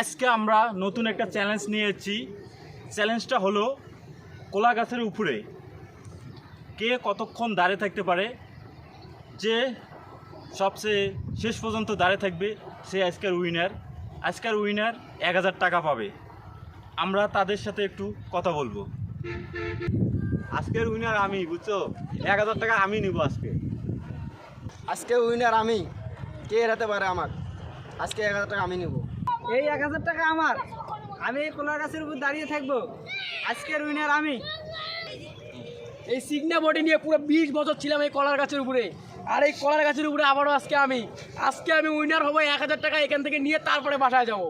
আজকে আমরা নতুন একটা চ্যালেঞ্জ নিয়েছি। চ্যালেঞ্জটা হলো কোলা গাছের উপরে কে কতক্ষণ দাঁড়িয়ে থাকতে পারে, যে সবচেয়ে শেষ পর্যন্ত দাঁড়িয়ে থাকবে, সে আজকের উইনার আজকের উইনার এক হাজার টাকা পাবে। আমরা তাদের সাথে একটু কথা বলব। আজকের উইনার আমি, বুঝছ? এক হাজার টাকা আমি নিব আজকে। আজকে উইনার আমি, কে এড়াতে পারে আমার আজকে এক হাজার টাকা আমি নিব। এই এক হাজার টাকা আমার। আমি এই কলার গাছের উপর দাঁড়িয়ে থাকব। আজকের উইনার আমি। এই সিগনা বডি নিয়ে পুরো বিশ বছর ছিলাম এই কলার গাছের উপরে। আর এই কলার গাছের উপরে আবারও আজকে আমি। আজকে আমি উইনার হব এক হাজার টাকা এখান থেকে নিয়ে তারপরে বাসায় যাব।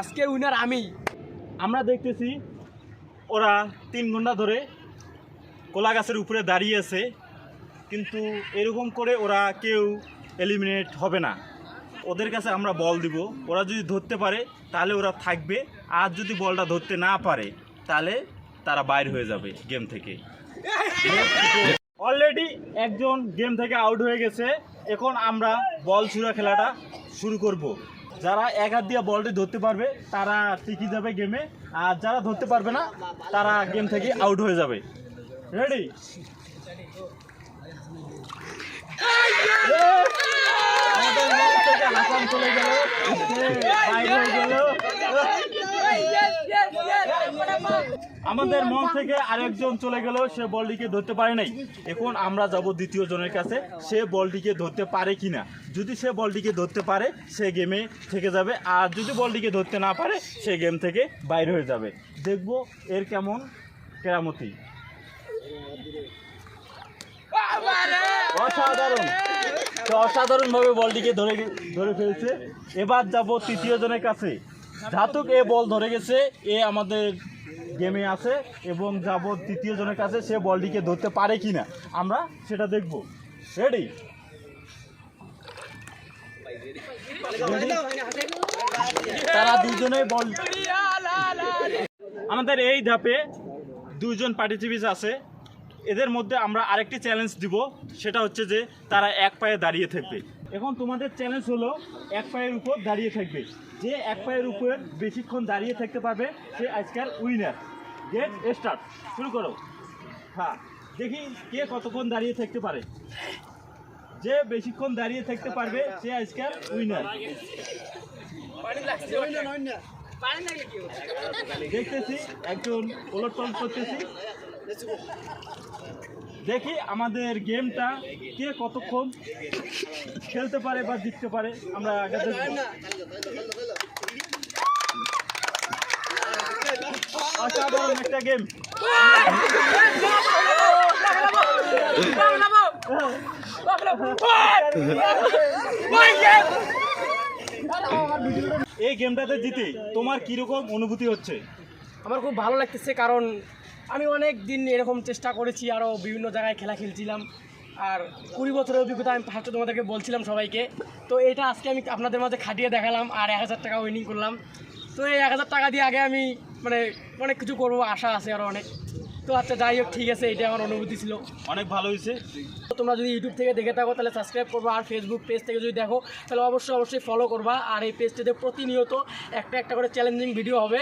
আজকে উইনার আমি। আমরা দেখতেছি, ওরা তিন ঘণ্টা ধরে কলা গাছের উপরে দাঁড়িয়ে আছে। কিন্তু এরকম করে ওরা কেউ এলিমিনেট হবে না। ওদের কাছে আমরা বল দিব। ওরা যদি ধরতে পারে, তাহলে ওরা থাকবে। আর যদি বলটা ধরতে না পারে, তাহলে তারা বাইর হয়ে যাবে গেম থেকে। অলরেডি একজন গেম থেকে আউট হয়ে গেছে। এখন আমরা বল ছুড়া খেলাটা শুরু করব। যারা এক হাত দিয়ে বলটি ধরতে পারবে, তারা টিকে যাবে গেমে। আর যারা ধরতে পারবে না, তারা গেম থেকে আউট হয়ে যাবে। রেডি আমাদের মন থেকে হাসান চলে গেল সে বাইরে হয়ে গেল আমাদের মন থেকে আরেকজন চলে গেল, সে বলটিকে ধরতে পারে নাই। এখন আমরা যাব দ্বিতীয় জনের কাছে, সে বলটিকে ধরতে পারে কি না যদি সে বলটিকে ধরতে পারে, সে গেমে থেকে যাবে। আর যদি বলটিকে ধরতে না পারে, সে গেম থেকে বাইরে হয়ে যাবে। দেখব এর কেমন কেরামতি। অসাধারণ। অসাধারণভাবে বলটিকে ধরে ধরে ফেলছে। এবার যাব তৃতীয় জনের কাছে। ধাতুক এ বল ধরে গেছে, এ আমাদের গেমে আছে এবং যাব তৃতীয় জনের কাছে, সে বলটিকে ধরতে পারে কি না আমরা সেটা দেখব। রেডি তারা দুজনেই বল আমাদের এই ধাপে দুজন পার্টিসিপিস আছে। এদের মধ্যে আমরা আরেকটি চ্যালেঞ্জ দিব, সেটা হচ্ছে যে তারা এক পায়ে দাঁড়িয়ে থাকবে। এখন তোমাদের চ্যালেঞ্জ হলো এক পায়ের উপর দাঁড়িয়ে থাকবে। যে এক পায়ের উপর বেশিক্ষণ দাঁড়িয়ে থাকতে পারবে, সে আজকাল উইনার গেট স্টার্ট শুরু করো। হ্যাঁ দেখি কে কতক্ষণ দাঁড়িয়ে থাকতে পারে। যে বেশিক্ষণ দাঁড়িয়ে থাকতে পারবে, সে আজকাল উইনার দেখতেছি একজন ওলট করতেছি। দেখি আমাদের গেমটা কে কতক্ষণ খেলতে পারে বা জিততে পারে, আমরা অসাধারণ একটা গেম। এই গেমটাতে জিতে তোমার কীরকম অনুভূতি হচ্ছে? আমার খুব ভালো লাগতেছে, কারণ আমি অনেক দিন এরকম চেষ্টা করেছি আরও বিভিন্ন জায়গায় খেলা খেলছিলাম। আর কুড়ি বছরের অভিজ্ঞতা আমি ফার্স্টে তোমাদেরকে বলছিলাম সবাইকে। তো এটা আজকে আমি আপনাদের মাঝে খাটিয়ে দেখালাম আর এক হাজার টাকা উইনিং করলাম। তো এই এক হাজার টাকা দিয়ে আগে আমি মানে অনেক কিছু করব আশা আছে আরও অনেক। তো আচ্ছা যাই হোক ঠিক আছে এটা আমার অনুভূতি ছিল। অনেক ভালো হয়েছে। তো তোমরা যদি ইউটিউব থেকে দেখে থাকো তাহলে সাবস্ক্রাইব করব আর ফেসবুক পেজ থেকে যদি দেখো তাহলে অবশ্যই অবশ্যই ফলো করবা। আর এই পেজটিতে প্রতিনিয়ত একটা একটা করে চ্যালেঞ্জিং ভিডিও হবে।